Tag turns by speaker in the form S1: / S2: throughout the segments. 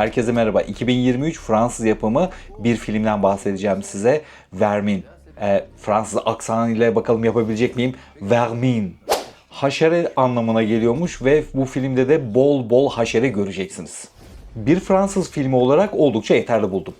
S1: Herkese merhaba. 2023 Fransız yapımı bir filmden bahsedeceğim size. Vermin. Ee, Fransız aksanıyla bakalım yapabilecek miyim? Vermin. Haşere anlamına geliyormuş ve bu filmde de bol bol haşere göreceksiniz. Bir Fransız filmi olarak oldukça yeterli buldum.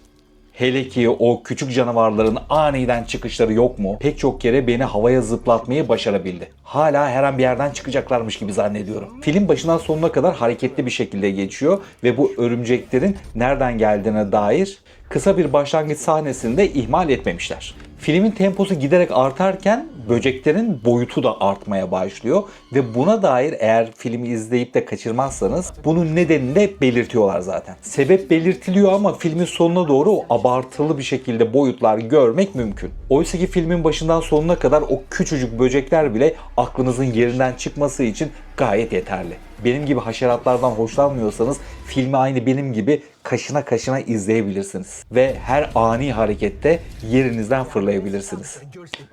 S1: Hele ki o küçük canavarların aniden çıkışları yok mu? Pek çok kere beni havaya zıplatmayı başarabildi. Hala her an bir yerden çıkacaklarmış gibi zannediyorum. Film başından sonuna kadar hareketli bir şekilde geçiyor ve bu örümceklerin nereden geldiğine dair kısa bir başlangıç sahnesini de ihmal etmemişler. Filmin temposu giderek artarken böceklerin boyutu da artmaya başlıyor ve buna dair eğer filmi izleyip de kaçırmazsanız bunun nedenini de belirtiyorlar zaten. Sebep belirtiliyor ama filmin sonuna doğru abartılı bir şekilde boyutlar görmek mümkün. Oysa ki filmin başından sonuna kadar o küçücük böcekler bile aklınızın yerinden çıkması için gayet yeterli. Benim gibi haşeratlardan hoşlanmıyorsanız filmi aynı benim gibi kaşına kaşına izleyebilirsiniz. Ve her ani harekette yerinizden fırlayabilirsiniz.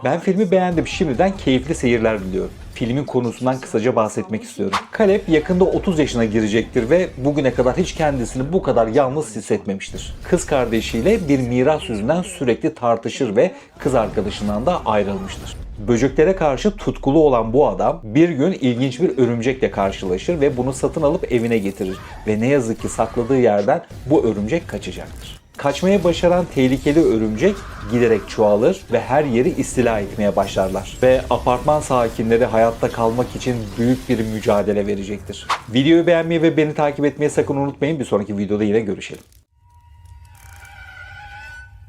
S1: Ben filmi beğendim. Şimdiden keyifli seyirler diliyorum. Filmin konusundan kısaca bahsetmek istiyorum. Caleb yakında 30 yaşına girecektir ve bugüne kadar hiç kendisini bu kadar yalnız hissetmemiştir. Kız kardeşiyle bir miras yüzünden sürekli tartışır ve kız arkadaşından da ayrılmıştır. Böceklere karşı tutkulu olan bu adam bir gün ilginç bir örümcekle karşılaşır ve bunu satın alıp evine getirir. Ve ne yazık ki sakladığı yerden bu örümcek kaçacaktır. Kaçmayı başaran tehlikeli örümcek giderek çoğalır ve her yeri istila etmeye başlarlar. Ve apartman sakinleri hayatta kalmak için büyük bir mücadele verecektir. Videoyu beğenmeyi ve beni takip etmeyi sakın unutmayın. Bir sonraki videoda yine görüşelim.